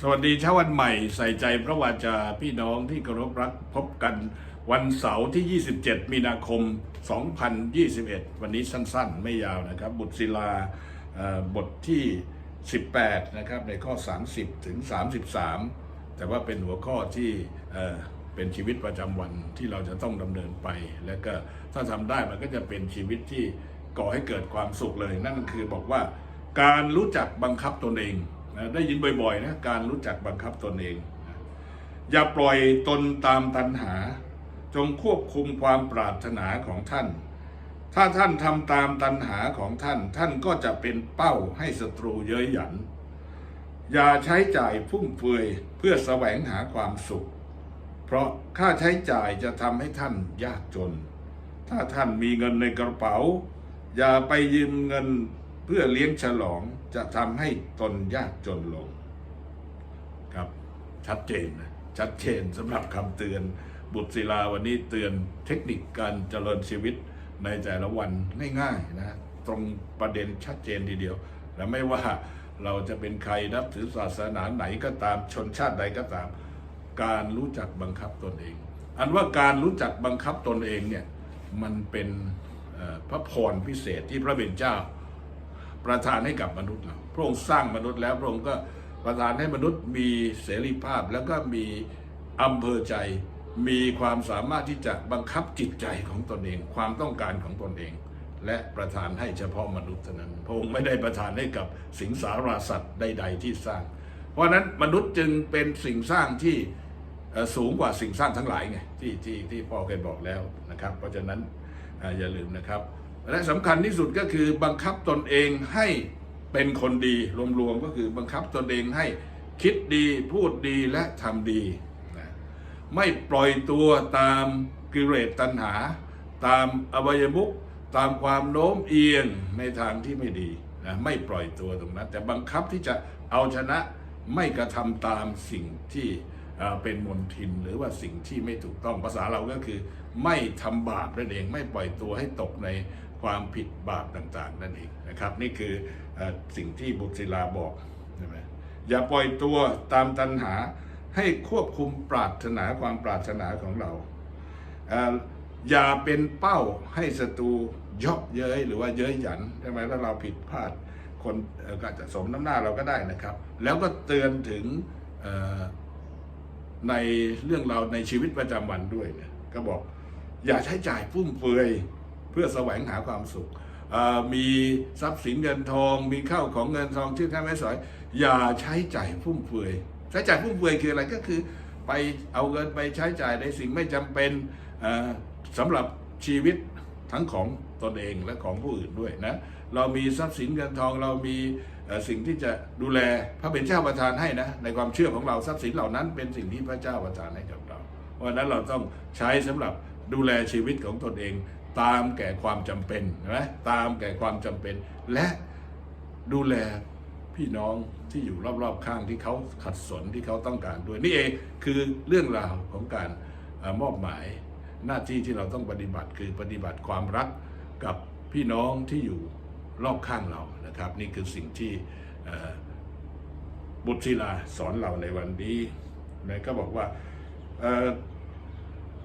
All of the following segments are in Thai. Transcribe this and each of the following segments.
สวัสดีเช้าวันใหม่ใส่ใจพระวาจาพี่น้องที่เคารพรักพบกันวันเสาร์ที่ 27 มีนาคม 2021 วันนี้สั้นๆ ไม่ยาวนะครับ บุตรศิลาบทที่ 18 นะครับ ในข้อ 30 ถึง 33 แต่ว่าเป็นหัวข้อที่เป็นชีวิตประจำวันที่เราจะต้องดำเนินไป และก็ถ้าทำได้มันก็จะเป็นชีวิตที่ก่อให้เกิดความสุขเลย นั่นคือบอกว่าการรู้จักบังคับตนเอง นะได้ยินบ่อยๆนะการรู้จักบังคับตนเองนะอย่าปล่อยตนตามตัณหา จงควบคุมความปรารถนาของท่าน ถ้าท่านทำตามตัณหาของท่าน ท่านก็จะเป็นเป้าให้ศัตรูเย้ยหยัน อย่าใช้จ่ายฟุ่มเฟือยเพื่อแสวงหาความสุข เพราะค่าใช้จ่ายจะทำให้ท่านยากจน ถ้าท่านมีเงินในกระเป๋า อย่าไปยืมเงิน เพื่อเลี้ยงฉลองจะทำให้ตนยากจนลง ครับชัดเจนนะชัดเจนสำหรับคำเตือนบุตรศิลาวันนี้เตือนเทคนิคการเจริญชีวิตในแต่ละวันง่ายๆนะตรงประเด็นชัดเจนทีเดียว และไม่ว่าเราจะเป็นใครนับถือศาสนาไหนก็ตามชนชาติใดก็ตาม การรู้จักบังคับตนเอง อันว่าการรู้จักบังคับตนเองเนี่ยมันเป็นพระพรพิเศษที่พระเบญเจ้า ประทานให้กับมนุษย์เราพระองค์สร้างมนุษย์แล้วพระองค์ก็ประทานให้มนุษย์มีเสรีภาพแล้วก็มีอำเภอใจ มีความสามารถที่จะบังคับจิตใจของตนเอง ความต้องการของตนเอง และประทานให้เฉพาะมนุษย์เท่านั้น พระองค์ไม่ได้ประทานให้กับสิงสาราสัตว์ใด ๆ ที่สร้าง เพราะนั้นมนุษย์จึงเป็นสิ่งสร้างที่สูงกว่าสิ่งสร้างทั้งหลายไงที่ที่ที่พ่อเคยบอกแล้วนะครับ เพราะฉะนั้นอย่าลืมนะครับ และสำคัญที่สุดก็คือบังคับตนเองให้เป็นคนดีรวมๆก็คือบังคับตนเองให้คิดดีพูดดีและทำดีนะไม่ปล่อยตัวตามกิเลสตัณหา ตามอบายมุขตามความโน้มเอียงในทางที่ไม่ดีนะไม่ปล่อยตัวตรงนั้น แต่บังคับที่จะเอาชนะไม่กระทำตามสิ่งที่เอ่อเป็นมนทินหรือว่าสิ่งที่ไม่ถูกต้องภาษาเราก็คือ ไม่ทำบาปนั่นเองไม่ปล่อยตัวให้ตกใน ความผิดบาปต่างๆ นั่นเองนะครับ นี่คืออสิ่งที่บุตรศิลาบอกใช่ไหมอย่าปล่อยตัวตามตัณหาให้ควบคุมปรารถนาความปรารถนาของเราเออย่าเป็นเป้าให้ศัตรูยาะเย้ยหรือว่าเย้ยหยันใช่ไหมถ้าเราผิดพลาดคนก็จะสมน้ำหน้าเราก็ได้นะครับ แล้วก็เตือนถึงในเรื่องเราในชีวิตประจำวันด้วยนี่ยก็บอกอย่าใช้จ่ายฟุ่มเฟือย พื่อแสวงหาความสุข มีทรัพย์สินเงินทอง มีข้าวของเงินทองชื่อท่านไม่สอย อย่าใช้จ่ายฟุ่มเฟือยใช้จ่ายฟุ่มเฟือยคืออะไรก็คือ ไปเอาเงินไปใช้จ่ายในสิ่งไม่จำเป็นเอ่อสำหรับชีวิตทั้งของตนเองและของผู้อื่นด้วยนะ เรามีทรัพย์สินเงินทองเรามีสิ่งที่จะดูแลพระเป็นเจ้าประทานให้นะ ในความเชื่อของเราทรัพย์สินเหล่านั้นเป็นสิ่งที่พระเจ้าประทานให้กับเรา เพราะฉะนั้นเราต้องใช้สำหรับดูแลชีวิตของตนเอง ตามแก่ความจำเป็นนะตามแก่ความจำเป็น และดูแลพี่น้องที่อยู่รอบๆข้างที่เขาขัดสนที่เขาต้องการด้วยนี่เองคือเรื่องราวของการอมอบหมายหน้าที่ที่เราต้องปฏิบัติคือปฏิบัติความรักกับพี่น้องที่อยู่รอบข้างเรานะครับ นี่คือสิ่งที่บุตรศิลาสอนเราในวันนี้นะก็บอกว่า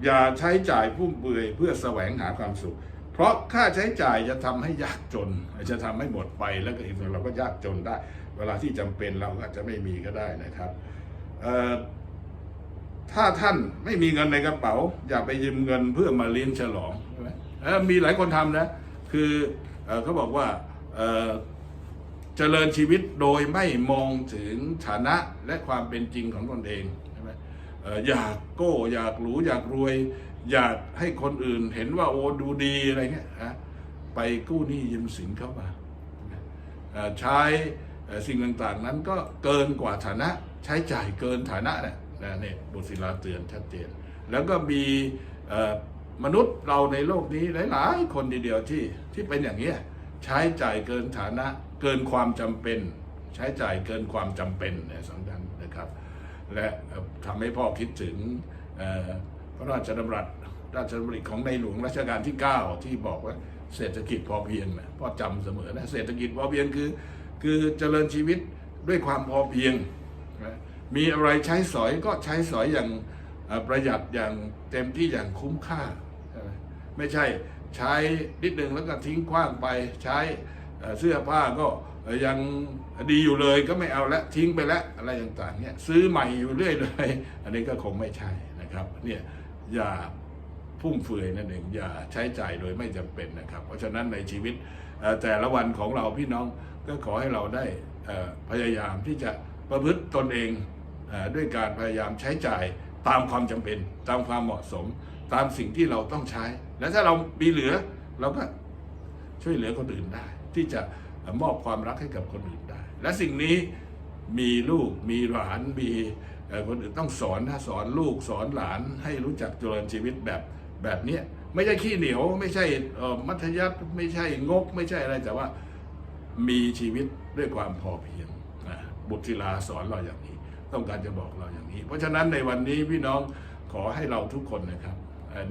อย่าใช้จ่ายฟุ่มเฟือยเพื่อแสวงหาความสุข เพราะค่าใช้จ่ายจะทำให้ยากจน จะทำให้หมดไปแล้วก็อีกส่วนเราก็ยากจนได้ เวลาที่จำเป็นเราก็จะไม่มีก็ได้นะครับถ้าท่านไม่มีเงินในกระเป๋า อย่าไปยืมเงินเพื่อมาเลี้ยงฉลองใช่ไหมมีหลายคนทำนะ คือเอเขาบอกว่าเจริญชีวิตโดยไม่มองถึงฐานะและความเป็นจริงของตนเอง อยากโก้อยากหรูอยากรวย อยากให้คนอื่นเห็นว่าโอ้ดูดีอะไรเงี้ยนะไปกู้หนี้ยืมสินเข้ามาใช้สิ่งต่างๆนั้นก็เกินกว่าฐานะใช้จ่ายเกินฐานะเนี่ยนะเนี่ยบุตรศิลาเตือนชัดเจน แล้วก็มีมนุษย์เราในโลกนี้หลาย ๆ คนทีเดียวที่ที่เป็นอย่างนี้ยใช้จ่ายเกินฐานะเกินความจำเป็น ใช้จ่ายเกินความจำเป็นเนี่ยสำคัญ และทำให้พ่อคิดถึงพระราชดำรัสราชดำริของในหลวงรัชกาลที่ 9 ที่บอกว่าเศรษฐกิจพอเพียงนะพ่อจำเสมอนะเศรษฐกิจพอเพียงคือ คือเจริญชีวิตด้วยความพอเพียงนะมีอะไรใช้สอยก็ใช้สอยอย่างประหยัดอย่างเต็มที่อย่างคุ้มค่า ไมไม่ใช่ใช้นิดหนึ่งแล้วก็ทิ้งขว้างไปใช้ เสื้อผ้าก็ยังดีอยู่เลยก็ไม่เอาละทิ้งไปล้วอะไรต่างๆเนี่ยซื้อใหม่อยู่เรื่อยเลยอันนี้ก็คงไม่ใช่นะครับเนี่ยอย่าฟุ่มเฟือยนั่นเองอย่าใช้จ่ายโดยไม่จำเป็นนะครับ เพราะฉะนั้นในชีวิตแต่ละวันของเราพี่น้องก็ขอให้เราได้พยายามที่จะประพฤติตนเองด้วยการพยายามใช้จ่ายตามความจำเป็น ตามความเหมาะสม ตามสิ่งที่เราต้องใช้ และถ้าเรามีเหลือเราก็ช่วยเหลือคนอื่นได้ ที่จะมอบความรักให้กับคนอื่นได้ และสิ่งนี้มีลูกมีหลานมีคนอื่นต้องสอนนะสอนลูกสอนหลานให้รู้จักเจริญชีวิตแบบแบบนี้ไม่ใช่ขี้เหนียวไม่ใช่มัธยัสถ์ไม่ใช่งก ไม่ใช่อะไรแต่ว่ามีชีวิตด้วยความพอเพียงบุตรศิลาสอนเราอย่างนี้ ต้องการจะบอกเราอย่างนี้ เพราะฉะนั้นในวันนี้พี่น้องขอให้เราทุกคนนะครับ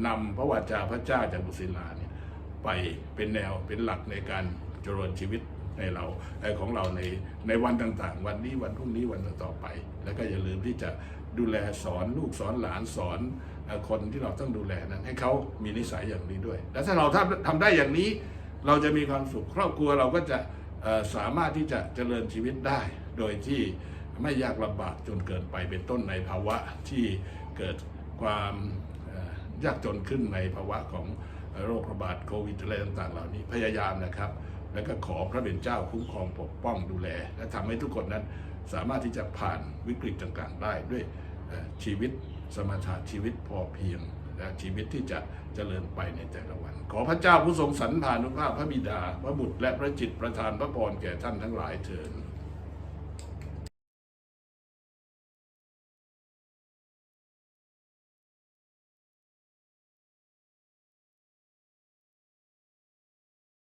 นำพระวจาพระเจ้าจากบุตรศิลาเนี่ยไปเป็นแนวเป็นหลักในการ จริญชีวิตให้เราของเราในในวันต่างๆ วันนี้วันพรุ่งนี้วันต่อไป แล้วก็อย่าลืมที่จะดูแลสอนลูกสอนหลานสอนคนที่เราต้องดูแลนั้นให้เขามีนิสัยอย่างนี้ด้วย และถ้าเราทำทำได้อย่างนี้ เราจะมีความสุขครอบครัวเราก็จะสามารถที่จะเจริญชีวิตได้ โดยที่ไม่ยากลำบากจนเกินไปเป็นต้นในภาวะที่เกิดความยากจนขึ้นในภาวะของโรคระบาดโควิดอะไรต่างๆ เหล่านี้พยายามนะครับ และก็ขอพระเป็นเจ้าคุ้มครองปกป้องดูแล และทำให้ทุกคนนั้นสามารถที่จะผ่านวิกฤตต่างๆ ได้ด้วยชีวิตสมถะชีวิตพอเพียงและชีวิตที่จะเจริญไปในแต่ละวัน ขอพระเจ้าผู้ทรงสรรพานุภาพพระบิดา พระบุตรและพระจิตประทานพระพรแก่ท่านทั้งหลายเถิด